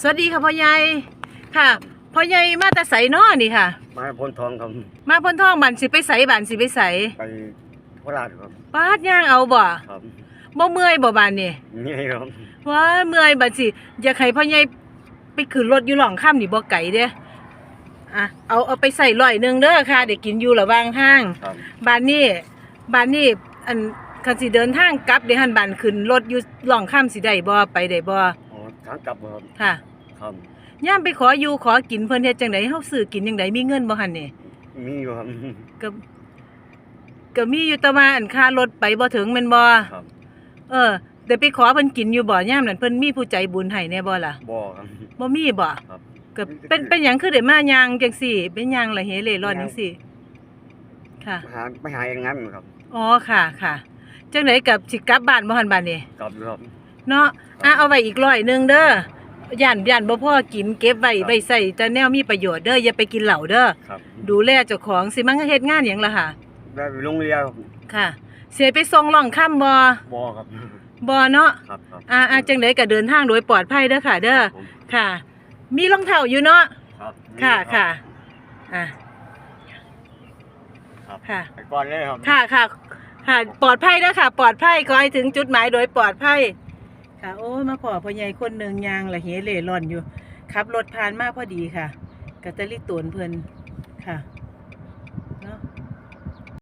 สวัสดีค่ะพ่อใหญ่ค่ะพ่อใหญ่มาแต่ใสนอนี่ค่ะ มาพ้นทองครับมาพ้นท้องบันสิไปใสบันสิไปใสไปโคราชครับปาดย่างเอาบ่ครับบ่เมื่อยบ่บานนี่นี่ครับว้าเมื่อยบัดสิอยากให้พ่อใหญ่ไปขึ้นรถอยู่หล่องค่ำนี่บ่ไกลเด้อะเอาเอาไปใส่ร้อยหนึงเด้อค่ะเดี๋ยวกินอยู่ระหว่างทางครับบ้านนี้บ้านนี้อันคันสิเดินทางกลับเดี๋ยวหันบ้านขึ้นรถอยู่หล่องค่ำสิได้บ่ไปได้บ่ อ๋อทางกลับบ่ครับค่ะครับย่ามไปขออยู่ขอกินเพิ่นเฮ็ดจังไดเฮาซื้อกินจังไดมีเงินบ่หั่นนี่มีอยู่ครับก็ก็มีอยู่แต่ว่าอันค่ารถไปบ่ถึงแม่นบ่ครับ เออเดี๋ยวไปขอเพิ่นกินอยู่บ่ย่ามนั้นเพิ่นมีผู้ใจบุญให้แน่บ่ล่ะบ่ครับบ่มีบ่ครับก็เป็นเป็นหยังคือได้มายางจังซี่ เป็นหยังล่ะเฮเล่ร่อนจังซี่ค่ะหาไม่หาอย่างนั้นครับอ๋อค่ะค่ะจังไดกับสิกลับบ้านบ่หั่นบ้านนี่กลับครับ เนาะอะเอาไว้อีกร้อยหนึงเด้อย่านย่านบ่พอกินเก็บไว้ไว้ใส่แต่แนวมีประโยชน์เด้ออย่าไปกินเหล้าเด้อครับดูแลเจ้าของสิมันก็เฮ็ดงานหยังล่ะค่ะได้ไปโรงเรียนครับค่ะ เสียไปส่งร่องค่ำบ่บ่ครับ บ่เนาะครับครับ อ่าอ่าจังไดก็เดินทางโดยปลอดภัยเด้อค่ะ เด้อผม ค่ะ มีรองเท้าอยู่เนาะครับค่ะนี่รับค่ะอะครับค่ะ ไปก่อนเลยครับ ค่ะค่ะค่ะปลอดภัยเด้อค่ะ ปลอดภัยขอให้ถึงจุดหมายโดยปลอดภัย ค่ะ โอ้ มาพอพ่อใหญ่คนหนึ่งยางละเฮเล่ร่อนอยู่ ขับรถผ่านมาพอดีค่ะกะตะลิตวนเพลินค่ะ เนาะ